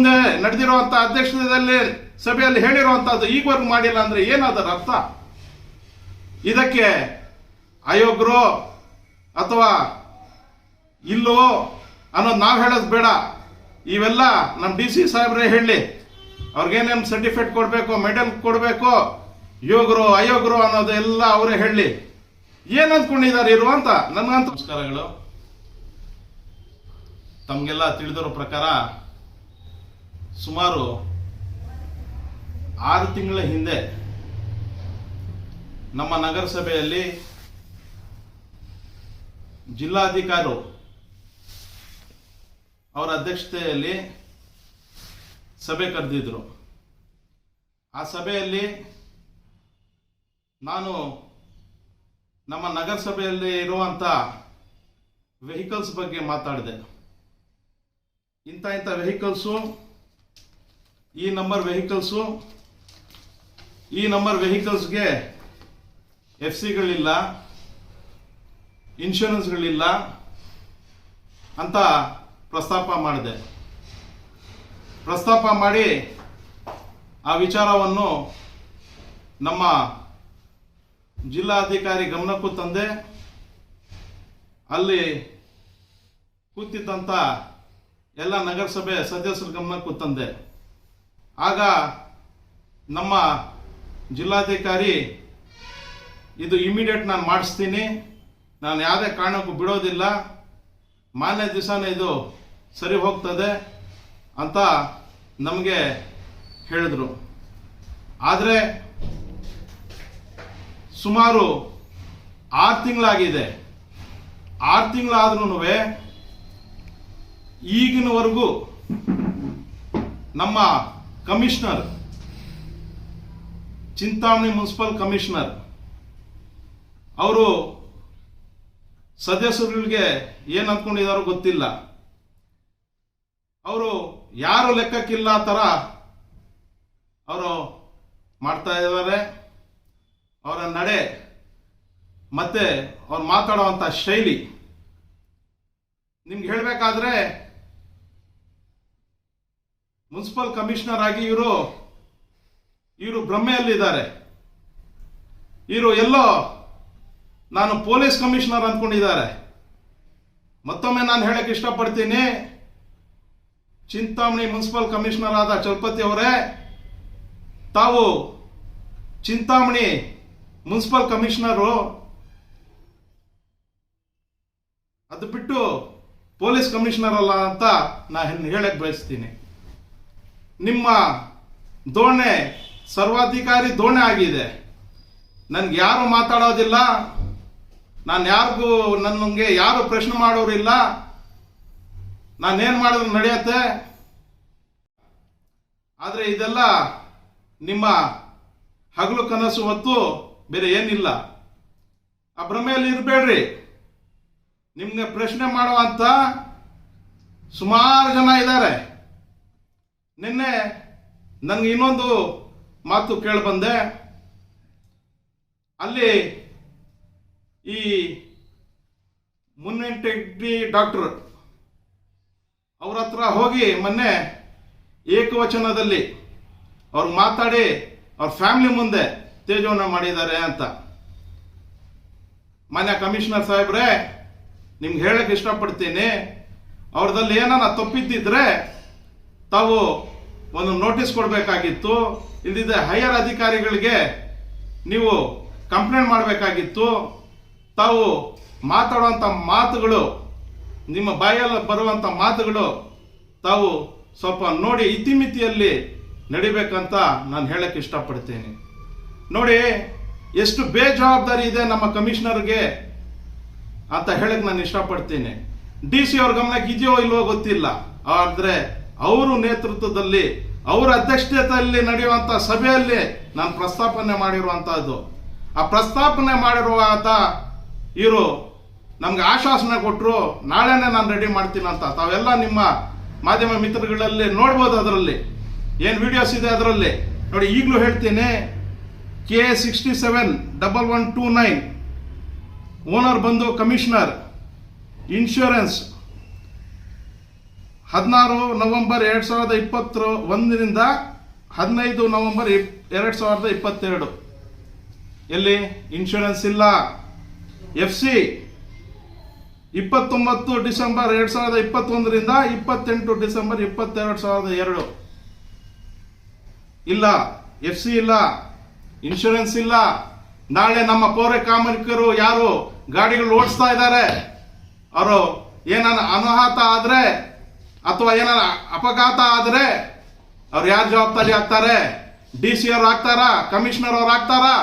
ಮುಂದೆ ನಡೆದಿರುವಂತ ಅಧ್ಯಕ್ಷತೆಯಲ್ಲಿ ಸಭೆಯಲ್ಲಿ ಹೇಳಿರುವಂತಹದ್ದು ಈಗವರೆಗೂ ಮಾಡಿಲ್ಲ ಅಂದ್ರೆ ಏನಾದರ ಅರ್ಥ? ಇದಕ್ಕೆ ಆಯೋಗರು ಅಥವಾ ಇಲ್ಲೋ ಅನ್ನೋದು ನಾವು ಹೇಳೋದು ಬೇಡ. ಇವೆಲ್ಲ ನಮ್ಮ ಡಿ ಸಿ ಸಾಹೇಬ್ರೇ ಹೇಳಿ. ಅವ್ರಿಗೇನೇನು ಸರ್ಟಿಫಿಕೇಟ್ ಕೊಡಬೇಕು, ಮೆಡಲ್ ಕೊಡಬೇಕು, ಯೋಗರು ಅಯೋಗರು ಅನ್ನೋದು ಎಲ್ಲ ಅವರೇ ಹೇಳಿ. ಏನು ಅಂದ್ಕೊಂಡಿದ್ದಾರೆ ಇರುವಂತ ನನಗಂತ ನಮಸ್ಕಾರಗಳು. ತಮಗೆಲ್ಲ ತಿಳಿದಿರೋ ಪ್ರಕಾರ ಸುಮಾರು ಆರು ತಿಂಗಳ ಹಿಂದೆ ನಮ್ಮ ನಗರಸಭೆಯಲ್ಲಿ ಜಿಲ್ಲಾಧಿಕಾರಿ ಅವರ ಅಧ್ಯಕ್ಷತೆಯಲ್ಲಿ ಸಭೆ ಕರೆದಿದ್ರು. ಆ ಸಭೆಯಲ್ಲಿ ನಾನು ನಮ್ಮ ನಗರಸಭೆಯಲ್ಲಿ ಇರುವಂಥ ವೆಹಿಕಲ್ಸ್ ಬಗ್ಗೆ ಮಾತಾಡಿದೆ. ಇಂಥ ಇಂಥ ವೆಹಿಕಲ್ಸು ಈ ನಂಬರ್ ವೆಹಿಕಲ್ಸು ಈ ನಂಬರ್ ವೆಹಿಕಲ್ಸ್ಗೆ ಎಫ್ ಸಿಗಳಿಲ್ಲ ಇನ್ಶೂರೆನ್ಸ್ಗಳಿಲ್ಲ ಅಂತ ಪ್ರಸ್ತಾಪ ಮಾಡಿದೆ. ಪ್ರಸ್ತಾಪ ಮಾಡಿ ಆ ವಿಚಾರವನ್ನು ನಮ್ಮ ಜಿಲ್ಲಾಧಿಕಾರಿ ಗಮನಕ್ಕೂ ತಂದೆ, ಅಲ್ಲಿ ಕೂತಿದ್ದಂಥ ಎಲ್ಲ ನಗರಸಭೆ ಸದಸ್ಯರ ಗಮನಕ್ಕೂ ತಂದೆ. ಆಗ ನಮ್ಮ ಜಿಲ್ಲಾಧಿಕಾರಿ, ಇದು ಇಮಿಡಿಯೇಟ್ ನಾನು ಮಾಡಿಸ್ತೀನಿ. ನಾನು ಯಾವುದೇ ಕಾರಣಕ್ಕೂ ಬಿಡೋದಿಲ್ಲ. ಮಾನ್ಯ ದಿವಸನೇ ಇದು ಸರಿ ಹೋಗ್ತದೆ ಅಂತ ನಮಗೆ ಹೇಳಿದರು. ಆದರೆ ಸುಮಾರು ಆರು ತಿಂಗಳಾಗಿದೆ. ಆರು ತಿಂಗಳಾದ್ರೂ ಈಗಿನವರೆಗೂ ನಮ್ಮ ಕಮಿಷನರ್, ಚಿಂತಾಮಣಿ ಮುನ್ಸಿಪಲ್ ಕಮಿಷನರ್, ಅವರು ಸದಸ್ಯರುಗಳಿಗೆ ಏನು ಅಂದ್ಕೊಂಡಿದಾರೋ ಗೊತ್ತಿಲ್ಲ. ಅವರು ಯಾರು ಲೆಕ್ಕಕ್ಕಿಲ್ಲ ಥರ ಅವರು ಮಾಡ್ತಾ ಇದ್ದಾರೆ. ಅವರ ನಡೆ ಮತ್ತೆ ಅವ್ರು ಮಾತಾಡುವಂಥ ಶೈಲಿ. ನಿಮ್ಗೆ ಹೇಳಬೇಕಾದ್ರೆ ಮುನ್ಸಿಪಲ್ ಕಮಿಷನರ್ ಆಗಿ ಇವರು ಇವರು ಭ್ರಮೆಯಲ್ಲಿದ್ದಾರೆ ಇವರು ಎಲ್ಲೋ ನಾನು ಪೊಲೀಸ್ ಕಮಿಷನರ್ ಅಂದ್ಕೊಂಡಿದ್ದಾರೆ ಮತ್ತೊಮ್ಮೆ ನಾನು ಹೇಳಕ್ಕೆ ಇಷ್ಟಪಡ್ತೀನಿ, ಚಿಂತಾಮಣಿ ಮುನ್ಸಿಪಲ್ ಕಮಿಷನರ್ ಆದ ಚಲಪತಿ ಅವರೇ, ತಾವು ಚಿಂತಾಮಣಿ ಮುನ್ಸಿಪಲ್ ಕಮಿಷನರು, ಅದು ಬಿಟ್ಟು ಪೊಲೀಸ್ ಕಮಿಷನರ್ ಅಲ್ಲ ಅಂತ ನಾನು ಹೇಳಕ್ಕೆ ಬಯಸ್ತೀನಿ. ನಿಮ್ಮ ದೋಣೆ ಸರ್ವಾಧಿಕಾರಿ ದೋಣೆ ಆಗಿದೆ. ನನ್ಗೆ ಯಾರು ಮಾತಾಡೋದಿಲ್ಲ. ನಾನು ಯಾರಿಗೂ ನನಗೆ ಯಾರು ಪ್ರಶ್ನೆ ಮಾಡೋರಿಲ್ಲ ನಾನೇನು ಮಾಡಿದ್ರು ನಡೆಯತ್ತೆ. ಆದರೆ ಇದೆಲ್ಲ ನಿಮ್ಮ ಹಗಲು ಕನಸು ಹೊತ್ತು ಬೇರೆ ಏನಿಲ್ಲ. ಆ ಭ್ರಮೆಯಲ್ಲಿ ಇರಬೇಡ್ರಿ. ನಿಮಗೆ ಪ್ರಶ್ನೆ ಮಾಡುವಂತ ಸುಮಾರು ಜನ ಇದ್ದಾರೆ. ನಿನ್ನೆ ನನಗೆ ಇನ್ನೊಂದು ಮಾತು ಕೇಳಿ ಬಂದೆ. ಅಲ್ಲಿ ಈ ಮುನ್ನೆಂಟೆಡ್ಡಿ ಡಾಕ್ಟರ್ ಅವ್ರ ಹತ್ರ ಹೋಗಿ ಮೊನ್ನೆ ಏಕವಚನದಲ್ಲಿ ಅವ್ರು ಮಾತಾಡಿ ಅವ್ರ ಫ್ಯಾಮಿಲಿ ಮುಂದೆ ತೇಜವನ್ನ ಮಾಡಿದ್ದಾರೆ ಅಂತ. ಮಾನ್ಯ ಕಮಿಷನರ್ ಸಾಹೇಬ್ರೆ, ನಿಮ್ಗೆ ಹೇಳಕ್ಕೆ ಇಷ್ಟಪಡ್ತೀನಿ. ಅವ್ರದಲ್ಲಿ ಏನಾನ ತಪ್ಪಿದ್ದಿದ್ರೆ ತಾವು ಒಂದು ನೋಟಿಸ್ ಕೊಡಬೇಕಾಗಿತ್ತು. ಇಲ್ದಿದ್ದೆ ಹೈಯರ್ ಅಧಿಕಾರಿಗಳಿಗೆ ನೀವು ಕಂಪ್ಲೇಂಟ್ ಮಾಡಬೇಕಾಗಿತ್ತು. ತಾವು ಮಾತಾಡುವಂಥ ಮಾತುಗಳು, ನಿಮ್ಮ ಬಾಯಲ್ಲಿ ಬರುವಂಥ ಮಾತುಗಳು ತಾವು ಸ್ವಲ್ಪ ನೋಡಿ ಇತಿಮಿತಿಯಲ್ಲಿ ನಡಿಬೇಕಂತ ನಾನು ಹೇಳಕ್ಕೆ ಇಷ್ಟಪಡ್ತೇನೆ. ನೋಡಿ, ಎಷ್ಟು ಬೇಜವಾಬ್ದಾರಿ ಇದೆ ನಮ್ಮ ಕಮಿಷನರ್ಗೆ ಅಂತ ಹೇಳಕ್ಕೆ ನಾನು ಇಷ್ಟಪಡ್ತೀನಿ. ಡಿ ಸಿ ಅವ್ರ ಗಮನಕ್ಕೆ ಇದೆಯೋ ಇಲ್ವೋ ಗೊತ್ತಿಲ್ಲ. ಆದ್ರೆ ಅವರು ನೇತೃತ್ವದಲ್ಲಿ, ಅವರ ಅಧ್ಯಕ್ಷತೆಯಲ್ಲಿ ನಡೆಯುವಂಥ ಸಭೆಯಲ್ಲಿ ನಾನು ಪ್ರಸ್ತಾಪನೆ ಮಾಡಿರುವಂಥದ್ದು ಆ ಪ್ರಸ್ತಾಪನೆ ಮಾಡಿರುವಂತ ಇವರು ನಮ್ಗೆ ಆಶ್ವಾಸನೆ ಕೊಟ್ಟರು ನಾಳೆನೆ ನಾನು ರೆಡಿ ಮಾಡ್ತೀನಿ ಅಂತ. ತಾವೆಲ್ಲ ನಿಮ್ಮ ಮಾಧ್ಯಮ ಮಿತ್ರಗಳಲ್ಲಿ ನೋಡ್ಬೋದು ಅದರಲ್ಲಿ. ಏನು ವಿಡಿಯೋಸ್ ಇದೆ ಅದರಲ್ಲಿ? ನೋಡಿ, ಈಗಲೂ ಹೇಳ್ತೀನಿ K sixty seven double one two nine owner ಬಂದು ಕಮಿಷನರ್ ಇನ್ಶೂರೆನ್ಸ್ ಹದಿನಾರು ನವೆಂಬರ್ ಎರಡು ಸಾವಿರದ ಇಪ್ಪತ್ತರ ಒಂದರಿಂದ ಹದಿನೈದು ನವೆಂಬರ್ ಇಪ್- ಎರಡು ಸಾವಿರದ ಇಪ್ಪತ್ತೆರಡು. ಎಲ್ಲಿ? ಇನ್ಶೂರೆನ್ಸ್ ಇಲ್ಲ. ಎಫ್ ಸಿ ಇಪ್ಪತ್ತೊಂಬತ್ತು ಡಿಸೆಂಬರ್ ಎರಡು ಸಾವಿರದ ಇಪ್ಪತ್ತೊಂದರಿಂದ ಇಪ್ಪತ್ತೆಂಟು ಡಿಸೆಂಬರ್ ಇಪ್ಪತ್ತೆರಡು ಸಾವಿರದ ಎರಡು. ಇಲ್ಲ. ಎಫ್ ಸಿ ಇಲ್ಲ. ಇನ್ಶೂರೆನ್ಸ್ ಇಲ್ಲ. ನಾಳೆ ನಮ್ಮ ಪೌರ ಕಾರ್ಮಿಕರು ಯಾರು ಗಾಡಿಗಳು ಓಡಿಸ್ತಾ ಇದ್ದಾರೆ? ಅವರು ಏನಾನ ಅನಾಹುತ ಆದ್ರೆ ಅಥವಾ ಏನಾರ ಅಪಘಾತ ಆದರೆ ಅವ್ರು ಯಾರು ಜವಾಬ್ದಾರಿ ಆಗ್ತಾರೆ? ಡಿ ಸಿ ಅವ್ರು ಆಗ್ತಾರಾ? ಕಮಿಷನರ್ ಅವ್ರು ಆಗ್ತಾರಾ?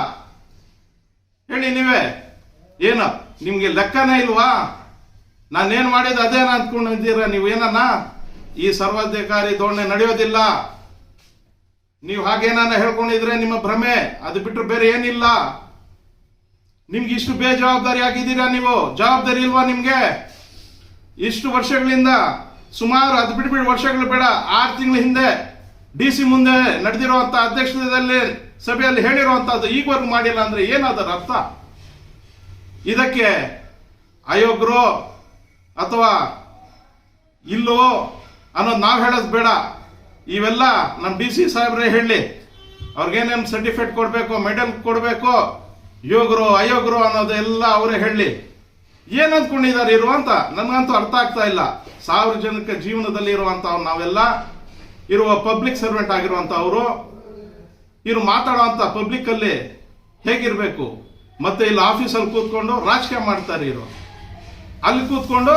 ಹೇಳಿ ನೀವೇ. ಏನು, ನಿಮಗೆ ಲೆಕ್ಕನೇ ಇಲ್ವಾ? ನಾನೇನು ಮಾಡಿದ ಅದೇನ ಅಂದ್ಕೊಂಡಿದ್ದೀರ ನೀವು ಏನನ್ನ? ಈ ಸರ್ವಾಧಿಕಾರಿ ಧೋರಣೆ ನಡೆಯೋದಿಲ್ಲ. ನೀವು ಹಾಗೇನಾನ ಹೇಳ್ಕೊಂಡಿದ್ರೆ ನಿಮ್ಮ ಭ್ರಮೆ, ಅದು ಬಿಟ್ಟರೆ ಬೇರೆ ಏನಿಲ್ಲ. ನಿಮ್ಗೆ ಇಷ್ಟು ಬೇಜವಾಬ್ದಾರಿ ಆಗಿದ್ದೀರಾ ನೀವು? ಜವಾಬ್ದಾರಿ ಇಲ್ವಾ ನಿಮಗೆ? ಇಷ್ಟು ವರ್ಷಗಳಿಂದ ಸುಮಾರು ಅದು ಬಿಟ್ಬಿಟ್ಟು ವರ್ಷಗಳು ಬೇಡ, ಆರು ತಿಂಗಳ ಹಿಂದೆ ಡಿ ಸಿ ಮುಂದೆ ನಡೆದಿರುವಂತ ಅಧ್ಯಕ್ಷತೆಯಲ್ಲಿ ಸಭೆಯಲ್ಲಿ ಹೇಳಿರುವಂತಹದ್ದು ಈಗವರೆಗೂ ಮಾಡಿಲ್ಲ ಅಂದ್ರೆ ಏನಾದರೂ ಅರ್ಥ? ಇದಕ್ಕೆ ಅಯೋಗ್ರು ಅಥವಾ ಇಲ್ಲೋ ಅನ್ನೋದು ನಾವು ಹೇಳೋದು ಬೇಡ. ಇವೆಲ್ಲ ನಮ್ಮ ಡಿ ಸಿ ಸಾಹೇಬ್ರೇ ಹೇಳಿ. ಅವ್ರಿಗೇನೇನು ಸರ್ಟಿಫಿಕೇಟ್ ಕೊಡಬೇಕು, ಮೆಡಲ್ ಕೊಡಬೇಕು, ಯೋಗರು ಅಯೋಗರು ಅನ್ನೋದು ಎಲ್ಲ ಅವರೇ ಹೇಳಿ. ಏನ್ ಅಂದ್ಕೊಂಡಿದ್ದಾರೆ ಇರುವಂತ? ನನಗಂತೂ ಅರ್ಥ ಆಗ್ತಾ ಇಲ್ಲ. ಸಾರ್ವಜನಿಕ ಜೀವನದಲ್ಲಿ ಇರುವಂತ ನಾವೆಲ್ಲ, ಇರುವ ಪಬ್ಲಿಕ್ ಸರ್ವೆಂಟ್ ಆಗಿರುವಂತವ್ರು ಇವ್ರು ಮಾತಾಡುವಂತ ಪಬ್ಲಿಕ್ ಅಲ್ಲಿ ಹೇಗಿರ್ಬೇಕು? ಮತ್ತೆ ಇಲ್ಲಿ ಆಫೀಸಲ್ಲಿ ಕೂತ್ಕೊಂಡು ರಾಜಕೀಯ ಮಾಡ್ತಾರೆ ಇವರು. ಅಲ್ಲಿ ಕೂತ್ಕೊಂಡು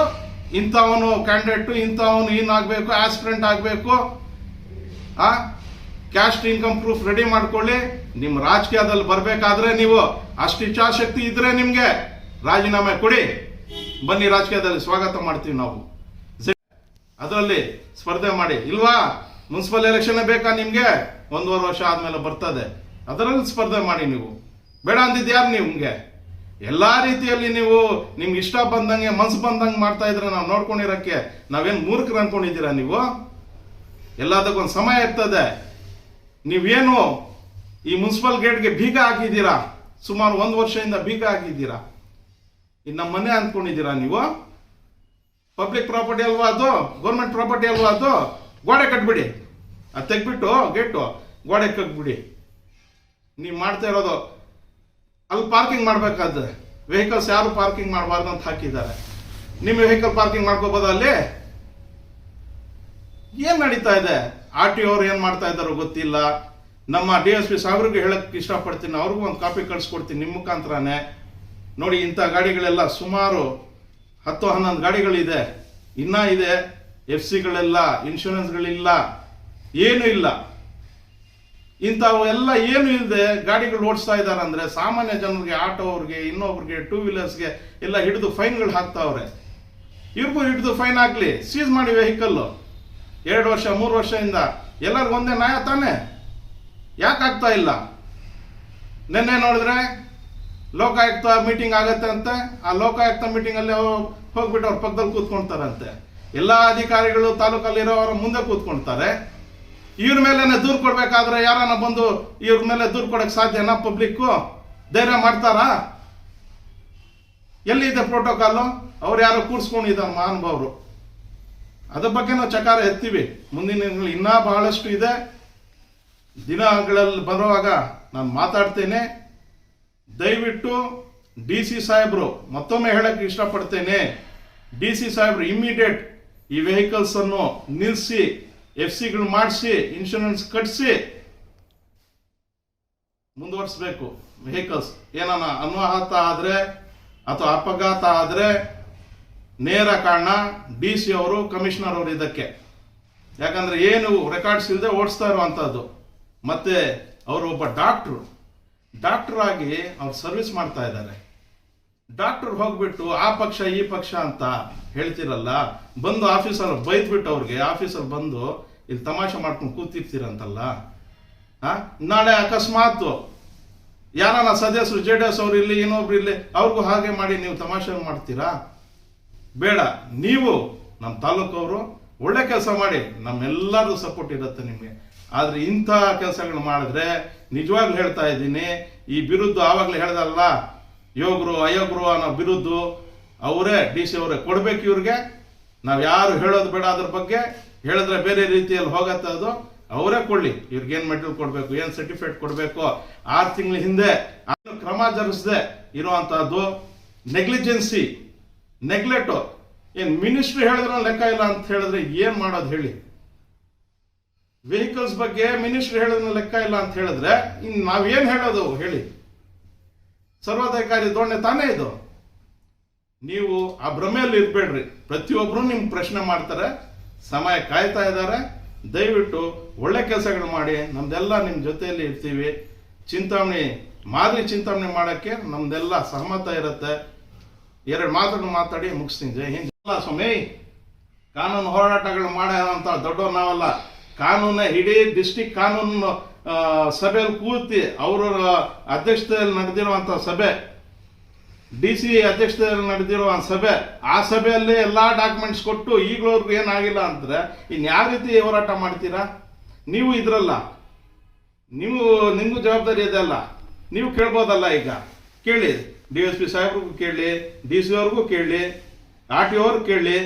ಇಂಥವನು ಕ್ಯಾಂಡಿಡೇಟ್ ಇಂಥವನು ಏನಾಗಬೇಕು ಆಸ್ಪಿರೆಂಟ್ ಆಗಬೇಕು, ಆ ಕ್ಯಾಸ್ಟ್ ಇನ್ಕಮ್ ಪ್ರೂಫ್ ರೆಡಿ ಮಾಡ್ಕೊಳ್ಳಿ. ನಿಮ್ಮ ರಾಜಕೀಯದಲ್ಲಿ ಬರಬೇಕಾದ್ರೆ ನೀವು ಅಷ್ಟು ಇಚ್ಛಾಶಕ್ತಿ ಇದ್ರೆ ನಿಮ್ಗೆ. ರಾಜೀನಾಮೆ ಕೊಡಿ. ಬನ್ನಿ ರಾಜಕೀಯದಲ್ಲಿ ಸ್ವಾಗತ ಮಾಡ್ತೀವಿ ನಾವು. ಅದರಲ್ಲಿ ಸ್ಪರ್ಧೆ ಮಾಡಿ. ಇಲ್ವಾ? ಮುನ್ಸಿಪಲ್ ಎಲೆಕ್ಷನ್ ಬೇಕಾ ನಿಮ್ಗೆ? ಒಂದೂವರೆ ವರ್ಷ ಆದ್ಮೇಲೆ ಬರ್ತದೆ. ಅದರಲ್ಲಿ ಸ್ಪರ್ಧೆ ಮಾಡಿ ನೀವು. ಬೇಡ ಅಂದಿದ್ಯಾರು ನಿಮ್ಗೆ? ಎಲ್ಲಾ ರೀತಿಯಲ್ಲಿ ನೀವು ನಿಮ್ಗೆ ಇಷ್ಟ ಬಂದಂಗೆ, ಮನ್ಸು ಬಂದಂಗೆ ಮಾಡ್ತಾ ಇದ್ರೆ ನಾವು ನೋಡ್ಕೊಂಡಿರಕ್ಕೆ ನಾವೇನ್ ಮೂರ್ಖರು ಅನ್ಕೊಂಡಿದ್ದೀರಾ ನೀವು? ಎಲ್ಲದಕ್ಕೊಂದು ಸಮಯ ಇರ್ತದೆ. ನೀವೇನು ಈ ಮುನ್ಸಿಪಲ್ ಗೇಟ್ಗೆ ಬೀಗ ಹಾಕಿದ್ದೀರಾ? ಸುಮಾರು ಒಂದು ವರ್ಷದಿಂದ ಬೀಗ ಹಾಕಿದ್ದೀರಾ? ಇದು ನಮ್ಮ ಮನೆ ಅಂದ್ಕೊಂಡಿದ್ದೀರಾ ನೀವು? ಪಬ್ಲಿಕ್ ಪ್ರಾಪರ್ಟಿ ಅಲ್ವಾ ಅದು? ಗೌರ್ಮೆಂಟ್ ಪ್ರಾಪರ್ಟಿ ಅಲ್ವಾ ಅದು? ಗೋಡೆ ಕಟ್ಬಿಡಿ. ಅದು ತೆಗ್ಬಿಟ್ಟು ಗೇಟು, ಗೋಡೆ ಕಟ್ಬಿಡಿ. ನೀವು ಮಾಡ್ತಾ ಇರೋದು, ಅಲ್ಲಿ ಪಾರ್ಕಿಂಗ್ ಮಾಡ್ಬೇಕಾದ್ರೆ. ವೆಹಿಕಲ್ಸ್ ಯಾರು ಪಾರ್ಕಿಂಗ್ ಮಾಡಬಾರ್ದು ಅಂತ ಹಾಕಿದ್ದಾರೆ. ನಿಮ್ಮ ವೆಹಿಕಲ್ ಪಾರ್ಕಿಂಗ್ ಮಾಡ್ಕೋಬೋದ ಅಲ್ಲಿ? ಏನ್ ನಡೀತಾ ಇದೆ? ಆರ್ ಟಿ ಅವ್ರು ಏನ್ ಮಾಡ್ತಾ ಇದ್ದಾರೋ ಗೊತ್ತಿಲ್ಲ. ನಮ್ಮ ಡಿ ಎಸ್ ಪಿ ಸಾಹೇಬ್ರಿಗೆ ಹೇಳಕ್ ಇಷ್ಟಪಡ್ತೀನಿ. ಅವ್ರಿಗೂ ಒಂದು ಕಾಪಿ ಕಳ್ಸಿಕೊಡ್ತೀನಿ. ನಿಮ್ಮ ಮುಖಾಂತರನೇ. ನೋಡಿ, ಇಂಥ ಗಾಡಿಗಳೆಲ್ಲ ಸುಮಾರು ಹತ್ತು, ಹನ್ನೊಂದು ಗಾಡಿಗಳಿದೆ. ಇನ್ನೂ ಇದೆ. ಎಫ್ ಸಿಗಳೆಲ್ಲ ಇನ್ಶೂರೆನ್ಸ್ಗಳಿಲ್ಲ. ಏನೂ ಇಲ್ಲ. ಇಂಥವು ಎಲ್ಲ ಏನು ಇಲ್ಲದೆ ಗಾಡಿಗಳು ಓಡಿಸ್ತಾ ಇದ್ದಾರೆ ಅಂದರೆ ಸಾಮಾನ್ಯ ಜನರಿಗೆ ಆಟೋ ಅವ್ರಿಗೆ ಇನ್ನೊಬ್ರಿಗೆ, ಟೂ ವೀಲರ್ಸ್ಗೆ ಎಲ್ಲ ಹಿಡಿದು ಫೈನ್ಗಳು ಹಾಕ್ತಾವ್ರೆ. ಇವ್ರಿಗೂ ಹಿಡಿದು ಫೈನ್ ಹಾಕ್ಲಿ. ಸೀಸ್ ಮಾಡಿ ವೆಹಿಕಲ್ಲು. ಎರಡು ವರ್ಷ, ಮೂರು ವರ್ಷದಿಂದ ಎಲ್ಲರಿಗೂ ಒಂದೇ ನಾಯ ತಾನೆ? ಯಾಕೆ ಆಗ್ತಾ ಇಲ್ಲ? ನಿನ್ನೆ ನೋಡಿದ್ರೆ ಲೋಕಾಯುಕ್ತ ಮೀಟಿಂಗ್ ಆಗತ್ತೆ ಅಂತೆ, ಆ ಲೋಕಾಯುಕ್ತ ಮೀಟಿಂಗ್ ಅಲ್ಲಿ ಅವರು ಹೋಗ್ಬಿಟ್ಟು ಅವ್ರ ಪಕ್ಕದಲ್ಲಿ ಕೂತ್ಕೊಂತಾರಂತೆ ಎಲ್ಲಾ ಅಧಿಕಾರಿಗಳು ತಾಲೂಕಲ್ಲಿರೋರ ಮುಂದೆ ಕೂತ್ಕೊಂತಾರೆ ಇವ್ರ ಮೇಲೆ ದೂರು ಕೊಡ್ಬೇಕಾದ್ರೆ ಯಾರನ್ನ ಬಂದು ಇವ್ರ ಮೇಲೆ ದೂರ್ ಕೊಡಕ್ ಸಾಧ್ಯನಾ ಪಬ್ಲಿಕ್ ಧೈರ್ಯ ಮಾಡ್ತಾರಾ? ಎಲ್ಲಿದೆ ಪ್ರೋಟೋಕಾಲ್ ಅವ್ರು ಯಾರೋ ಕೂರಿಸ್ಕೊಂಡಿದ್ದಾರೆ ಮಹಾನುಭಾವರು ಅದ್ರ ಬಗ್ಗೆ ನಾವು ಚಕಾರ ಎತ್ತೀವಿ. ಮುಂದಿನ ದಿನಗಳು ಇನ್ನೂ ಬಹಳಷ್ಟು ಇದೆ. ದಿನಗಳಲ್ಲಿ ಬರುವಾಗ ನಾನು ಮಾತಾಡ್ತೇನೆ. ದಯವಿಟ್ಟು ಡಿ ಸಿ ಸಾಹೇಬ್ರು ಮತ್ತೊಮ್ಮೆ ಹೇಳಕ್ಕೆ ಇಷ್ಟಪಡ್ತೇನೆ. ಡಿ ಸಿ ಸಾಹೇಬ್ರು ಇಮಿಡಿಯೇಟ್ ಈ ವೆಹಿಕಲ್ಸ್ ಅನ್ನು ನಿಲ್ಲಿಸಿ ಎಫ್ ಸಿಗಳು ಮಾಡಿಸಿ ಇನ್ಶೂರೆನ್ಸ್ ಕಟ್ಸಿ ಮುಂದುವರಿಸಬೇಕು ವೆಹಿಕಲ್ಸ್ ಏನಾನ ಅನಾಹತ ಆದ್ರೆ ಅಥವಾ ಅಪಘಾತ ಆದ್ರೆ ನೇರ ಕಾರಣ ಡಿ ಸಿ ಅವರು ಕಮಿಷನರ್ ಅವರು ಇದಕ್ಕೆ. ಯಾಕಂದ್ರೆ ಏನು ರೆಕಾರ್ಡ್ಸ್ ಇಲ್ಲದೆ ಓಡಿಸ್ತಾ ಇರುವಂಥದ್ದು ಮತ್ತೆ ಅವರು ಒಬ್ಬ ಡಾಕ್ಟ್ರು ಡಾಕ್ಟರ್ ಆಗಿ ಅವ್ರು ಸರ್ವಿಸ್ ಮಾಡ್ತಾ ಇದ್ದಾರೆ. ಡಾಕ್ಟರ್ ಹೋಗ್ಬಿಟ್ಟು, ಆ ಪಕ್ಷ, ಈ ಪಕ್ಷ ಅಂತ ಹೇಳ್ತಿರಲ್ಲ, ಬಂದು ಆಫೀಸರ್ ಬೈದ್ಬಿಟ್ಟು ಅವ್ರಿಗೆ, ಆಫೀಸರ್ ಬಂದು ಇಲ್ಲಿ ತಮಾಷೆ ಮಾಡ್ಕೊಂಡು ಕೂತಿರ್ತೀರಂತಲ್ಲ? ನಾಳೆ ಅಕಸ್ಮಾತ್ ಯಾರನ್ನ ಸದಸ್ಯರು ಜೆ ಡಿ ಎಸ್ ಅವ್ರು ಇಲ್ಲಿ, ಇನ್ನೊಬ್ರು ಇಲ್ಲಿ, ಅವ್ರಿಗೂ ಹಾಗೆ ಮಾಡಿ ನೀವು ತಮಾಷೆ ಮಾಡ್ತೀರಾ? ಬೇಡ, ನೀವು ನಮ್ಮ ತಾಲೂಕವರು ಒಳ್ಳೆ ಕೆಲಸ ಮಾಡಿ ನಮ್ಮೆಲ್ಲರದು ಸಪೋರ್ಟ್ ಇರುತ್ತೆ ನಿಮಗೆ. ಆದ್ರೆ ಇಂಥ ಕೆಲಸಗಳು ಮಾಡಿದ್ರೆ ನಿಜವಾಗ್ಲೂ ಹೇಳ್ತಾ ಇದ್ದೀನಿ, ಈ ಬಿರುದ್ದು ಆವಾಗಲೇ ಹೇಳ್ದಲ್ಲ ಯೋಗರು, ಅಯೋಗರು ಅನ್ನೋ ಬಿರುದ್ದು ಅವರೇ, ಡಿ ಸಿ ಅವರೇ ಕೊಡಬೇಕು ಇವ್ರಿಗೆ. ನಾವು ಯಾರು ಹೇಳೋದು ಬೇಡ ಅದ್ರ ಬಗ್ಗೆ, ಹೇಳಿದ್ರೆ ಬೇರೆ ರೀತಿಯಲ್ಲಿ ಹೋಗತ್ತೆ ಅದು, ಅವರೇ ಕೊಡಲಿ. ಇವ್ರಿಗೆ ಏನು ಮೆಟೀರಿಯಲ್ ಕೊಡಬೇಕು, ಏನು ಸರ್ಟಿಫಿಕೇಟ್ ಕೊಡಬೇಕು, ಆರು ತಿಂಗಳ ಹಿಂದೆ ಅದನ್ನು ಕ್ರಮ ಜರುಗಿಸದೆ ಇರುವಂತಹದ್ದು ನೆಗ್ಲಿಜೆನ್ಸಿ, ನೆಗ್ಲೆಟು. ಏನು ಮಿನಿಸ್ಟ್ರಿ ಹೇಳಿದ್ರೆ ಲೆಕ್ಕ ಇಲ್ಲ ಅಂತ ಹೇಳಿದ್ರೆ ಏನು ಮಾಡೋದು ಹೇಳಿ? ವೆಹಿಕಲ್ಸ್ ಬಗ್ಗೆ ಮಿನಿಸ್ಟ್ರಿ ಹೇಳೋದನ್ನ ಲೆಕ್ಕ ಇಲ್ಲ ಅಂತ ಹೇಳಿದ್ರೆ, ಇನ್ ನಾವೇನ್ ಹೇಳೋದು? ಹೇಳಿ. ಸರ್ವಾಧಿಕಾರಿ ದೊಣ್ಣೆ ತಾನೇ ಇದು? ನೀವು ಆ ಭ್ರಮೆಯಲ್ಲಿ ಇರ್ಬೇಡ್ರಿ. ಪ್ರತಿಯೊಬ್ಬರು ನಿಮ್ ಪ್ರಶ್ನೆ ಮಾಡ್ತಾರೆ, ಸಮಯ ಕಾಯ್ತಾ ಇದ್ದಾರೆ. ದಯವಿಟ್ಟು ಒಳ್ಳೆ ಕೆಲಸಗಳು ಮಾಡಿ, ನಮ್ದೆಲ್ಲ ನಿಮ್ ಜೊತೆಯಲ್ಲಿ ಇರ್ತೀವಿ. ಚಿಂತಾಮಣಿ, ಮಾದರಿ ಚಿಂತಾಮಣಿ ಮಾಡಕ್ಕೆ ನಮ್ದೆಲ್ಲ ಸಹಮತ ಇರುತ್ತೆ. ಎರಡು ಮಾತನ್ನು ಮಾತಾಡಿ ಮುಗಿಸ್ತೀನಿ. ಜೈ ಹಿಂದ್. ಸ್ವಾಮಿ, ಕಾನೂನು ಹೋರಾಟಗಳು ಮಾಡೋಂಥ ದೊಡ್ಡವ್ರು ನಾವಲ್ಲ. ಕಾನೂನ, ಇಡೀ ಡಿಸ್ಟಿಕ್ ಕಾನೂನು ಸಭೆಯಲ್ಲಿ ಕೂತಿ ಅವರ ಅಧ್ಯಕ್ಷತೆಯಲ್ಲಿ ನಡೆದಿರುವಂಥ ಸಭೆ. ಡಿ ಸಿ ಅಧ್ಯಕ್ಷತೆಯಲ್ಲಿ ನಡೆದಿರುವ ಸಭೆ, ಆ ಸಭೆಯಲ್ಲಿ ಎಲ್ಲ ಡಾಕ್ಯುಮೆಂಟ್ಸ್ ಕೊಟ್ಟು ಈಗಲವ್ರಿಗೆ ಏನಾಗಿಲ್ಲ ಅಂದ್ರೆ ಇನ್ ಯಾವ ರೀತಿ ಹೋರಾಟ ಮಾಡ್ತೀರಾ? ನೀವು ಇದ್ರಲ್ಲ. ನೀವು, ನಿಮಗೂ ಜವಾಬ್ದಾರಿ ಇದೆ ಅಲ್ಲ. ನೀವು ಕೇಳ್ಬೋದಲ್ಲ ಈಗ. ಕೇಳಿ. ಡಿ ಎಸ್ ಪಿ ಸಾಹೇಬ್ರಿಗೂ ಕೇಳಿ, ಡಿ ಸಿ ಅವ್ರಿಗೂ ಕೇಳಿ, ಆರ್ ಟಿ ಅವ್ರಿಗೂ ಕೇಳಿ,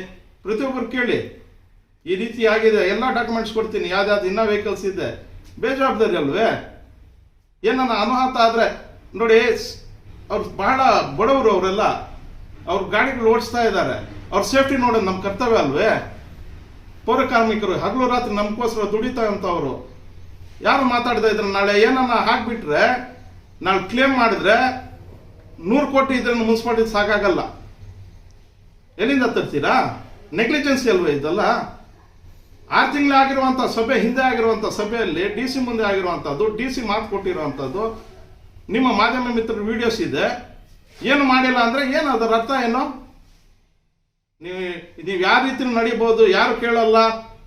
ಪ್ರತಿಯೊಬ್ಬರು ಕೇಳಿ. ಈ ರೀತಿ ಆಗಿದೆ, ಎಲ್ಲ ಡಾಕ್ಯುಮೆಂಟ್ಸ್ ಕೊಡ್ತೀನಿ ಯಾವ್ದಾದ್ರು ಇನ್ನೂ ವೆಹಿಕಲ್ಸ್ ಇದೆ. ಬೇಜವಾಬ್ದಾರಿ ಅಲ್ವೇ? ಏನನ್ನ ಅನುಹಾತ ಆದರೆ, ನೋಡಿ ಅವ್ರು ಬಹಳ ಬಡವರು ಅವರೆಲ್ಲ. ಅವ್ರ ಗಾಡಿಗಳು ಓಡಿಸ್ತಾ ಇದ್ದಾರೆ. ಅವ್ರ ಸೇಫ್ಟಿ ನೋಡೋದು ನಮ್ಮ ಕರ್ತವ್ಯ ಅಲ್ವೇ? ಪೌರ ಕಾರ್ಮಿಕರು ಹಗಲು ರಾತ್ರಿ ನಮಗೋಸ್ಕರ ದುಡಿತಾ ಅಂತವ್ರು ಯಾರು ಮಾತಾಡ್ತಾ ಇದ್ರೆ ನಾಳೆ, ಏನನ್ನ ಹಾಕ್ಬಿಟ್ರೆ, ನಾಳೆ ಕ್ಲೇಮ್ ಮಾಡಿದ್ರೆ, ನೂರು ಕೋಟಿ ಇದ್ರೆ ಮುನ್ಸಿಪಾಲ್ಟಿ ಸಾಕಾಗಲ್ಲ. ಎಲ್ಲಿಂದ ತರ್ತೀರಾ? ನೆಗ್ಲಿಜೆನ್ಸಿ ಅಲ್ವೇ ಇದಲ್ಲ? ಆರು ತಿಂಗಳು ಆಗಿರುವಂತ ಸಭೆ, ಹಿಂದೆ ಆಗಿರುವಂತ ಸಭೆಯಲ್ಲಿ ಡಿ ಸಿ ಮುಂದೆ ಆಗಿರುವಂತದ್ದು ಡಿ ಸಿ ಮಾತು ಕೊಟ್ಟಿರುವಂತದ್ದು ನಿಮ್ಮ ಮಾಧ್ಯಮ ಮಿತ್ರರ ವಿಡಿಯೋಸ್ ಇದೆ. ಏನು ಮಾಡಿಲ್ಲ ಅಂದ್ರೆ ಏನು ಅದರ ಅರ್ಥ ಏನು? ನೀವು ನೀವು ಯಾವ ರೀತಿ ನಡಿಬಹುದು ಯಾರು ಕೇಳಲ್ಲ,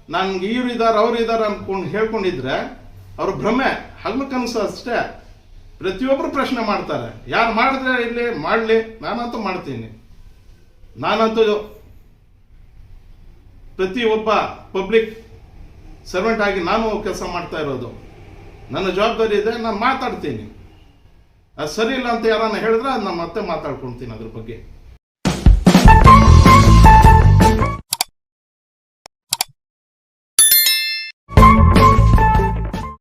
ನನ್ಗೆ ಇವ್ರು ಇದಾರೆ, ಅವ್ರು ಇದಾರೆ ಅನ್ಕೊಂಡು ಹೇಳ್ಕೊಂಡಿದ್ರೆ ಅವ್ರ ಭ್ರಮೆ ಹಗಲು ಕನಸು ಅಷ್ಟೇ. ಪ್ರತಿಯೊಬ್ಬರು ಪ್ರಶ್ನೆ ಮಾಡ್ತಾರೆ. ಯಾರು ಮಾಡಿದ್ರೆ ಇಲ್ಲಿ ಮಾಡಲಿ, ನಾನಂತೂ ಮಾಡ್ತೀನಿ. ನಾನಂತೂ ಪ್ರತಿಯೊಬ್ಬ ಪಬ್ಲಿಕ್ ಸರ್ವೆಂಟ್ ಆಗಿ ನಾನು ಕೆಲಸ ಮಾಡ್ತಾ ಇರೋದು. ನನ್ನ ಜವಾಬ್ದಾರಿ ಇದೆ, ನಾನು ಮಾತಾಡ್ತೀನಿ. ಅದು ಸರಿ ಇಲ್ಲ ಅಂತ ಯಾರನ್ನ ಹೇಳಿದ್ರೆ ನಾನು ಮತ್ತೆ ಮಾತಾಡ್ಕೊಳ್ತೀನಿ ಅದ್ರ ಬಗ್ಗೆ.